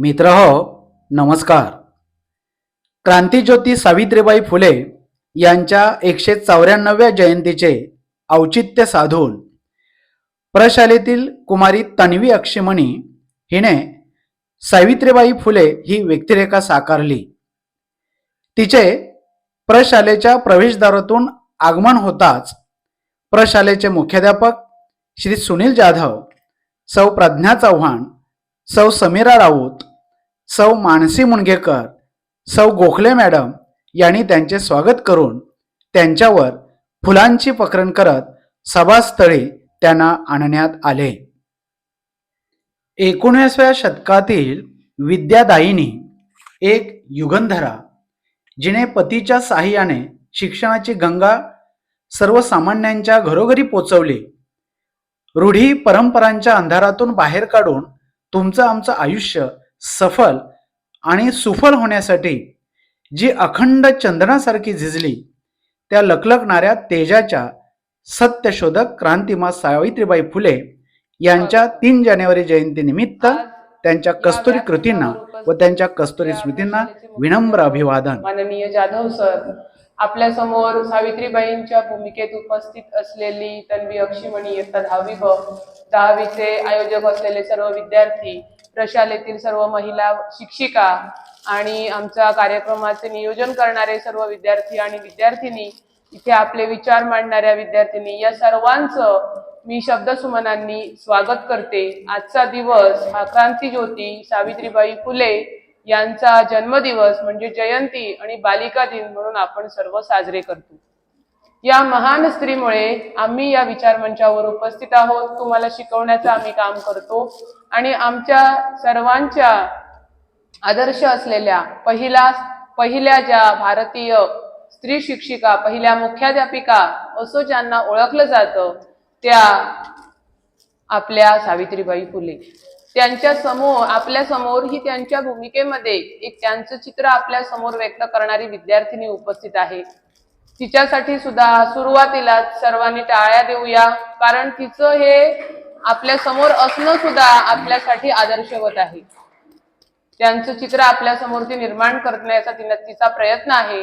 मित्र हो नमस्कार. क्रांतीज्योती सावित्रीबाई फुले यांच्या एकशे चौऱ्याण्णव्या जयंतीचे औचित्य साधून प्रशालेतील कुमारी तन्वी अक्षिमणी हिने सावित्रीबाई फुले ही व्यक्तिरेखा साकारली. तिचे प्रशालेच्या प्रवेशद्वारातून आगमन होताच प्रशालेचे मुख्याध्यापक श्री सुनील जाधव सौ प्रज्ञा चव्हाण सौ समीरा राऊत सौ मानसी मुणगेकर सौ गोखले मॅडम यांनी त्यांचे स्वागत करून त्यांच्यावर फुलांची पकरण करत सभास्थळी त्यांना आणण्यात आले. एकोणीसव्या शतकातील विद्यादायिनी एक युगंधरा जिने पतीच्या साह्याने शिक्षणाची गंगा सर्वसामान्यांच्या घरोघरी पोचवली. रूढी परंपरांच्या अंधारातून बाहेर काढून तुमचं आमचं आयुष्य सफल आणि सुफल होण्यासाठी जी अखंड चंदनासारखी झिजली त्या लकलकणाऱ्या तेजाच्या सत्यशोधक क्रांतिमा सावित्रीबाई फुले यांच्या तीन जानेवारी जयंतीनिमित्त त्यांच्या कस्तुरी कृतींना व त्यांच्या कस्तुरी स्मृतींना विनम्र अभिवादन. माननीय जाधव सर आपल्यासमोर सावित्रीबाईंच्या भूमिकेत उपस्थित असलेली तन्वी अक्षीमणी इयत्ता दहावी ब दहावीचे आयोजक असलेले सर्व विद्यार्थी प्रशालेतील सर्व महिला शिक्षिका आणि आमच्या कार्यक्रमाचे नियोजन करणारे सर्व विद्यार्थी आणि विद्यार्थिनी इथे आपले विचार मांडणाऱ्या विद्यार्थिनी या सर्वांचं मी शब्दसुमनांनी स्वागत करते. आजचा दिवस हा क्रांती ज्योती सावित्रीबाई फुले यांचा जन्मदिवस म्हणजे जयंती आणि बालिका दिन म्हणून आपण सर्व साजरे करतो. या महान स्त्रीमुळे आम्ही या विचार मंचावर उपस्थित आहोत. तुम्हाला शिकवण्याचं आम्ही काम करतो आणि आमच्या सर्वांच्या आदर्श असलेल्या पहिला पहिल्या ज्या भारतीय स्त्री शिक्षिका पहिल्या मुख्याध्यापिका असो ज्यांना ओळखलं जातं त्या आपल्या सावित्रीबाई फुले. त्यांच्यासमोर आपल्यासमोर ही त्यांच्या भूमिकेमध्ये एक त्यांचं चित्र आपल्यासमोर व्यक्त करणारी विद्यार्थिनी उपस्थित आहे. तिच्यासाठी सुद्धा सुरुवातीला सर्वांनी टाळ्या देऊया कारण तिचं हे आपल्यासमोर असणं सुद्धा आपल्यासाठी आदर्शवत आहे. त्यांचं चित्र आपल्यासमोर ती निर्माण करण्याचा तिला तिचा प्रयत्न आहे.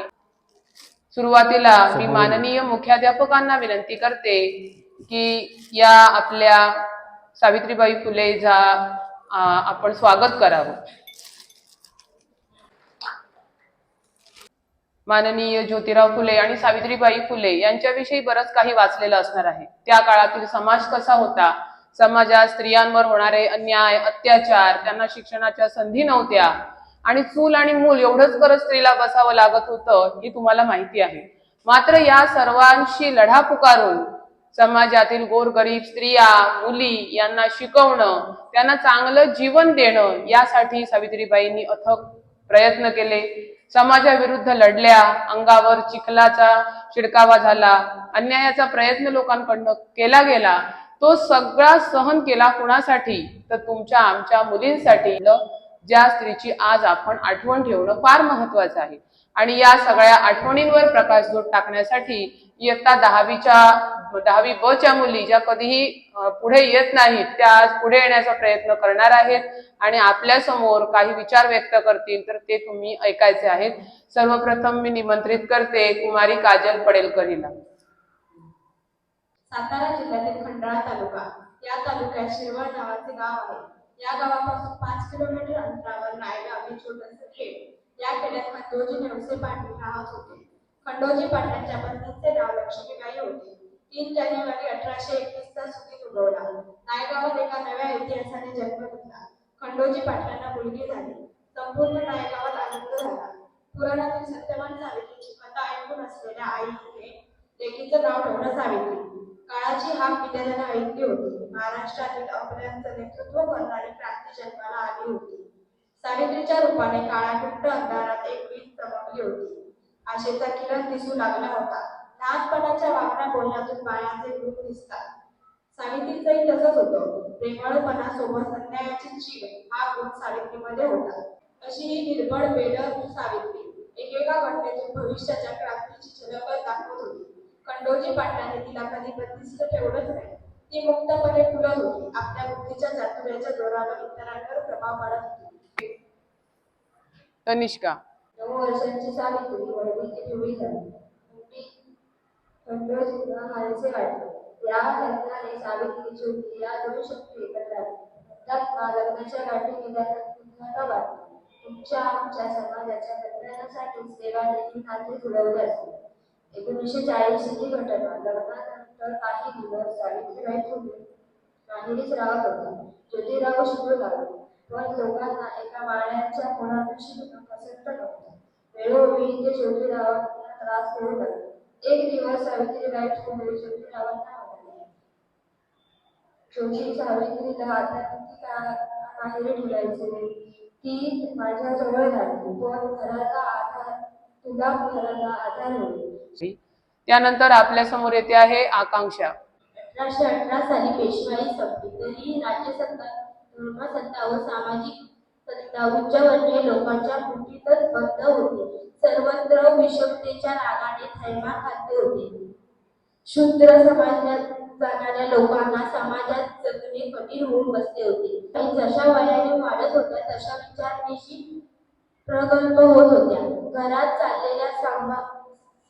सुरुवातीला मी माननीय मुख्याध्यापकांना विनंती करते की या आपल्या सावित्रीबाई फुले जा आपण स्वागत करावं. माननीय ज्योतिराव फुले आणि सावित्रीबाई फुले यांच्याविषयी बरंच काही वाचलेलं असणार आहे. त्या काळातील समाज कसा होता? समाजात स्त्रियांवर होणारे अन्याय अत्याचार त्यांना शिक्षणाच्या संधी नव्हत्या. आणि चूल आणि मूल एवढंच करत स्त्रीला बसावं लागत होतं ही तुम्हाला माहिती आहे. मात्र या सर्वांशी लढा पुकारून समाजातील गोरगरीब स्त्रिया मुली यांना शिकवणं त्यांना चांगलं जीवन देणं यासाठी सावित्रीबाईंनी अथक प्रयत्न केले. समाजाविरुद्ध लढल्या अंगावर चिखलाचा शिडकावा झाला अन्यायाचा प्रयत्न लोकांकडनं केला गेला तो सगळा सहन केला कुणासाठी? तर तुमच्या आमच्या मुलींसाठी. ज्या स्त्रीची आज आपण आठवण ठेवणं फार महत्वाचं आहे. आणि या सगळ्या आठवणींवर प्रकाशझोत टाकण्यासाठी इयत्ता दहावीच्या दहावी ब च्या मुली ज्या कधीही पुढे येत नाहीत त्या आज पुढे येण्याचा प्रयत्न करणार आहेत. आणि आपल्यासमोर काही विचार व्यक्त करतील तर ते तुम्ही ऐकायचे आहेत. सर्वप्रथम मी निमंत्रित करते कुमारी काजल पडेलकर हिला सातारा जिल्ह्यातील खंडाळा तालुका या तालुक्यात शिरवळ नावाचे गाव आहे. या गावापासून पाच किलोमीटर अंतरावर नायगाव हे छोटस खेड खेड्यात खंडोजी नेवसे पाटील राहत होते. खंडोजी पाटलांच्या पत्नीचे नाव लक्ष्मीबाई होते. तीन जानेवारी अठराशे एकवीस चा सुगीत उगवला. नायगावात एका नव्या इतिहासाने जन्म घेतला. खंडोजी पाटलांना मुलगी झाली. संपूर्ण नायगावात आनंद झाला. पुराणातील सत्यवान सावित्रीची कथा ऐकून असलेल्या आईने लेकीचं नाव ठेवलं सावित्री. काळाची हाक विद्यार्थ्यांना ऐकली होती. महाराष्ट्रातील अभयांचं नेतृत्व करणारी क्रांती सावित्रीच्या रूपाने काळाकुट्ट अंधारात एक वीज चमकली होती. आशेचा किरण दिसू लागला होता. लहानपणाच्या वागण्या बोलण्यातून बाळाचे रूप दिसतात. सावित्रीचंही तसंच होतं. प्रेमळपणा सोबत अन्यायाची चीड हा गुण सावित्रीमध्ये होता. अशी ही निर्बळ बेडर सावित्री. एकेका घटनेतून भविष्याच्या क्रांतीची झलकच दाखवत होती. खंडोजी पाटलाने तिला कधी बंदिस्त ठेवलंच नाही. ती मुक्तपणे फुलत होती. आपल्या बुद्धीच्या चातुर्याच्या जोरावर इतरांवर प्रभाव पाडत होती. तनिष्का. नऊ वर्षांची सावित्री वडीलची पिवळी झाली. मोठी थंड सुद्धा हायसे वाटले. या लग्नाने सावित्री ज्योती या दोन शक्ती एकत्र आल्या त्यात लग्नाच्या गाठी गेल्यानंतर वाटली? तुमच्या आमच्या समाजाच्या कल्याणासाठी सेवा देखील नाते जुळवले असते. एकोणीसशे चाळीसची घटना लग्नानंतर काही दिवस सावित्रीबाई फुले माहेरीच राहत होता. ज्योतिराव शिकू लागले पण लोकांना एका शिकणं पसंत नव्हतं वेळोवेळी ते ज्योतिरावांना त्रास देऊ लागले एक दिवस सावित्रीबाई फुले ज्योतिरावांना म्हणाले ज्योती सावित्रीला आता किती काळ माहेरी ठेवायचे ती माझ्या जवळ राहिली पण घराचा आधार तुला आधार त्यानंतर आपल्यासमोर येते आहे आकांक्षा. अठराशे अठरा साली पेशवाई संपली. तरी राज्यसत्ता धर्मसत्ता व सामाजिक सत्ता उच्चवर्णीय लोकांच्या मुठीतच बंद होते. सर्वत्र विषमतेच्या रागाने थैमान घातले होते. शूद्र समाजात जाणाऱ्या लोकांना समाजात जगणे कठीण होऊन बसले होते. आणि जशा वयाने वाढत होत्या तशा विचारणेशी प्रगल्भ होत होत्या. घरात चाललेल्या सांभा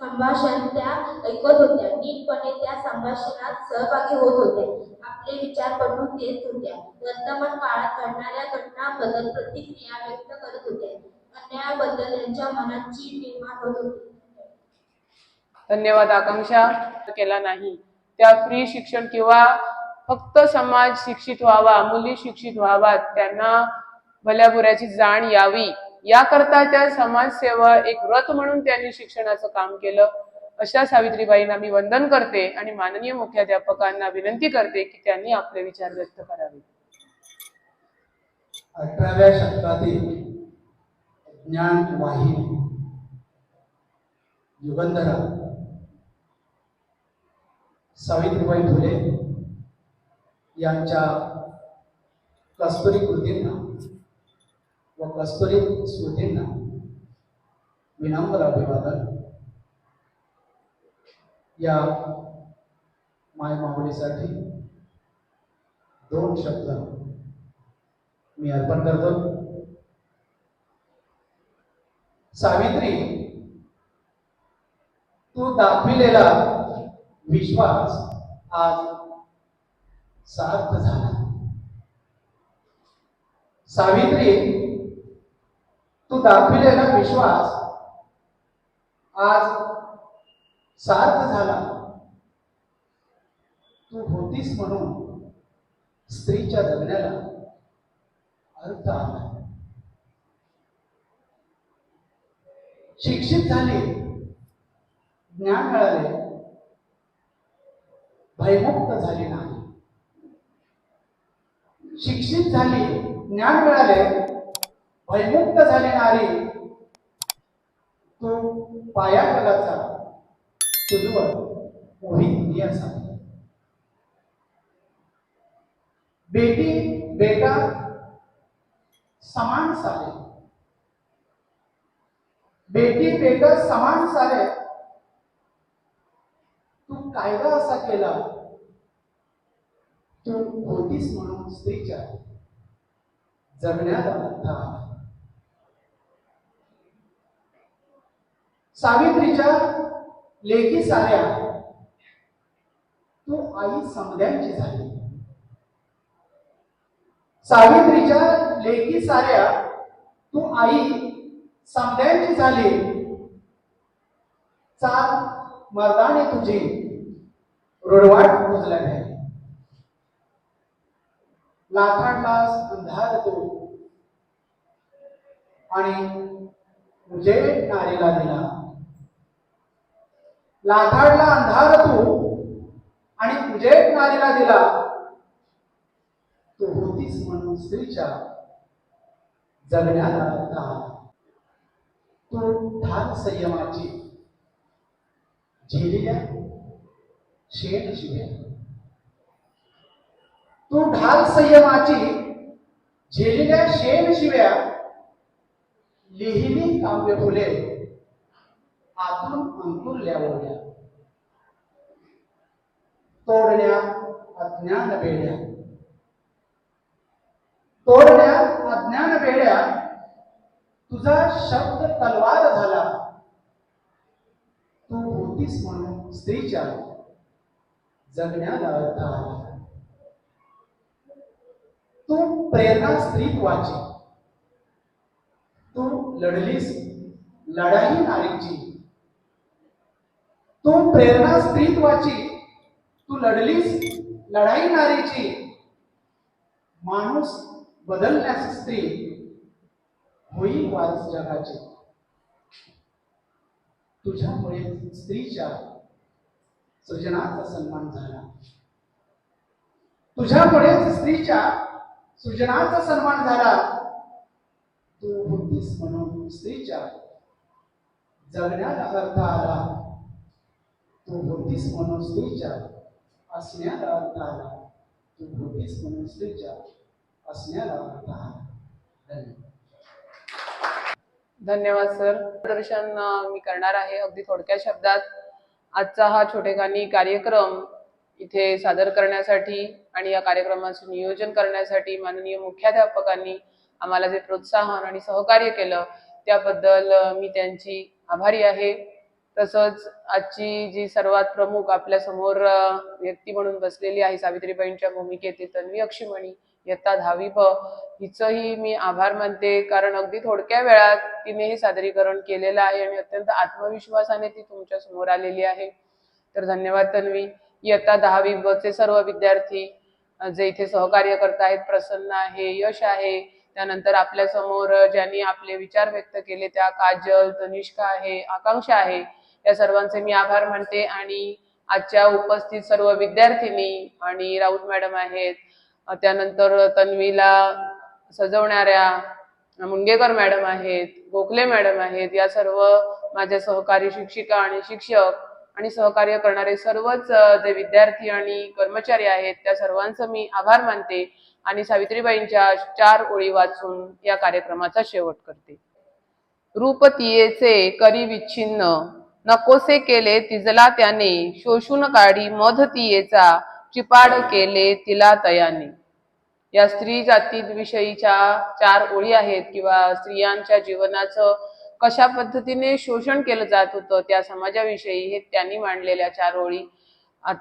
संभाषण त्या ऐकत होत्या. नीटपणे त्या संभाषणात सहभागी होत होत्या. आपले विचार पटवून देत होत्या. वर्तमान काळात घडणाऱ्या घटनांबद्दल प्रतिक्रिया व्यक्त करत होत्या. अन्यायाबद्दल त्यांच्या मनात चीड निर्माण होत होती. धन्यवाद. आकांक्षा केला नाही. त्या फ्री शिक्षण किंवा फक्त समाज शिक्षित व्हावा मुली शिक्षित व्हावा त्यांना भल्याबुऱ्याची जाण यावी. याकरता त्या समाजसेवा एक व्रत म्हणून त्यांनी शिक्षणाचं काम केलं. अशा सावित्रीबाईंना मी वंदन करते आणि माननीय मुख्याध्यापकांना विनंती करते की त्यांनी आपले विचार व्यक्त करावे. अठराव्या शतकातील ज्ञान वाहिनी युगंधरा सावित्रीबाई फुले यांच्या कस्तुरी कृतींना व स्मृतींना विनम्र अभिवादन या मायमाऊलीसाठी दोन शब्द मी अर्पण करतो. सावित्री तू दाखविलेला विश्वास आज सार्थ झाला. सावित्री तू दाखविलेला विश्वास. आज सार्थ झाला. तू होतीस म्हणून स्त्रीच्या जगण्याला अर्थ आला. शिक्षित झाले. ज्ञान मिळाले. भयमुक्त झाले नाही. शिक्षित झाली. ज्ञान मिळाले. भयमुक्त झाली नारी तू पायाकलाचा तुझवर मोहित असा. बेटी बेटा समान सारे. बेटी बेटा समान सारे. तू कायदा असा केला? तू होतीस म्हणून स्त्रीच्या जगण्यात आला. सावित्रीच्या लेखी साऱ्या तो आई समध्यांची झाली. सावित्रीच्या लेखी साऱ्या तू आई समध्यांची झाली. चाल मर्दाने तुझी रुडवाट पुजल्या नाही. लाथाडलास अंधार तू. आणि उजेड नारीला दिला. लाथाडला अंधार तू. आणि उजेड नारीला दिला. तू होतीस म्हणून स्त्रीच्या जगण्याला तू ठाक संयमाची झेलिया शेण शिव्या. तू ढाल संयमाची झेलिल्या शेण शिव्या. लिहिली काव्य फुले. आतून अंकुर ओढ्या तोडण्या अज्ञान बेड्या तोडण्या अज्ञान बेड्या तुझा शब्द तलवार झाला तू होतीस म्हणून स्त्रीच्या जगण्याला अर्थ आला तू प्रेरणा स्त्रीत्वाची तू लढलीस लढाई नारीची तू प्रेरणा स्त्रीत्वाची तू लढलीस लढाई नारीची. माणूस बदलण्यास स्त्री होईल वारस जगाची. तुझ्यामुळे स्त्रीच्या सृजनाचा सन्मान झाला. तुझ्यामुळेच स्त्रीच्या सृजनाचा सन्मान झाला. तू होतीस म्हणून स्त्रीच्या जगण्याला अर्थ आला. तो होतीस म्हणून स्त्रीच्या असण्याला अर्थ तू होतीस म्हणून स्त्रीच्या असण्याला अर्थ धन्यवाद धन्यवाद सर. प्रदर्शन मी करणार आहे. अगदी थोडक्या शब्दात आजचा हा छोटेखानी कार्यक्रम इथे सादर करण्यासाठी आणि या कार्यक्रमाचं नियोजन करण्यासाठी माननीय मुख्याध्यापकांनी आम्हाला जे प्रोत्साहन आणि सहकार्य केलं त्याबद्दल मी त्यांची आभारी आहे. तसंच आजची जी सर्वात प्रमुख आपल्यासमोर व्यक्ती म्हणून बसलेली आहे सावित्रीबाईंच्या भूमिकेतील तन्वी अक्षिमणी. इयत्ता दहावी ब हिचंही मी आभार मानते कारण अगदी थोडक्या वेळात तिने हे सादरीकरण केलेलं आहे आणि अत्यंत आत्मविश्वासाने ती तुमच्यासमोर आलेली आहे. तर धन्यवाद तन्वी. इयत्ता दहावी ब चे सर्व विद्यार्थी जे इथे सहकार्य करतायत प्रसन्न आहे यश आहे. त्यानंतर आपल्यासमोर ज्यांनी आपले विचार व्यक्त केले त्या काजल तनिष्का आहे आकांक्षा आहे. या सर्वांचे मी आभार मानते आणि आजच्या उपस्थित सर्व विद्यार्थिनी आणि राऊत मॅडम आहेत. त्यानंतर तन्वीला सजवणाऱ्या मुंगेकर मॅडम आहेत गोखले मॅडम आहेत या सर्व माझ्या सहकारी शिक्षिका आणि शिक्षक आणि सहकार्य करणारे सर्वच जे विद्यार्थी आणि कर्मचारी आहेत त्या सर्वांचं मी आभार मानते आणि सावित्रीबाईंच्या चार ओळी वाचून या कार्यक्रमाचा शेवट करते. रूपतीयेचे करी विच्छिन्न नकोसे केले तिजला त्याने. शोषून काढी मध तियेचा चिपाड केले तिला तयाने. या स्त्री जाती विषयीच्या चार ओळी आहेत किंवा स्त्रियांच्या जीवनाचं कशा पद्धतीने शोषण केलं जात होतं त्या समाजाविषयी हे त्यांनी मांडलेल्या चार ओळी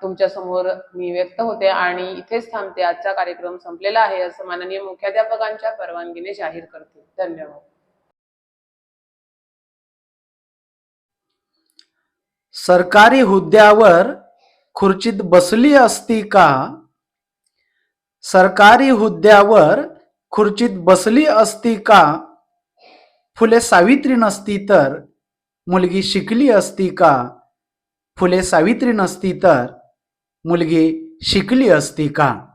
तुमच्यासमोर मी व्यक्त होते आणि इथेच थांबते. आजचा कार्यक्रम संपलेला आहे असं माननीय मुख्याध्यापकांच्या परवानगीने जाहीर करते. धन्यवाद. सरकारी हुद्द्यावर खुर्चीत बसली असती का? सरकारी हुद्द्यावर खुर्चीत बसली असती का? फुले सावित्री नसती तर मुलगी शिकली असती का? फुले सावित्री नसती तर मुलगी शिकली असती का?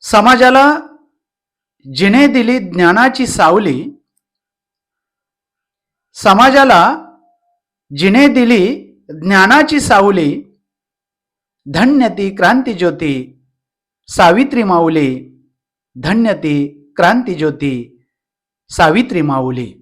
समाजाला जिने दिली ज्ञानाची सावली समाजाला जिने दिली ज्ञानाची सावली धन्य ती क्रांतीज्योती सावित्री माऊली धन्यती क्रांतीज्योती सावित्री माऊली.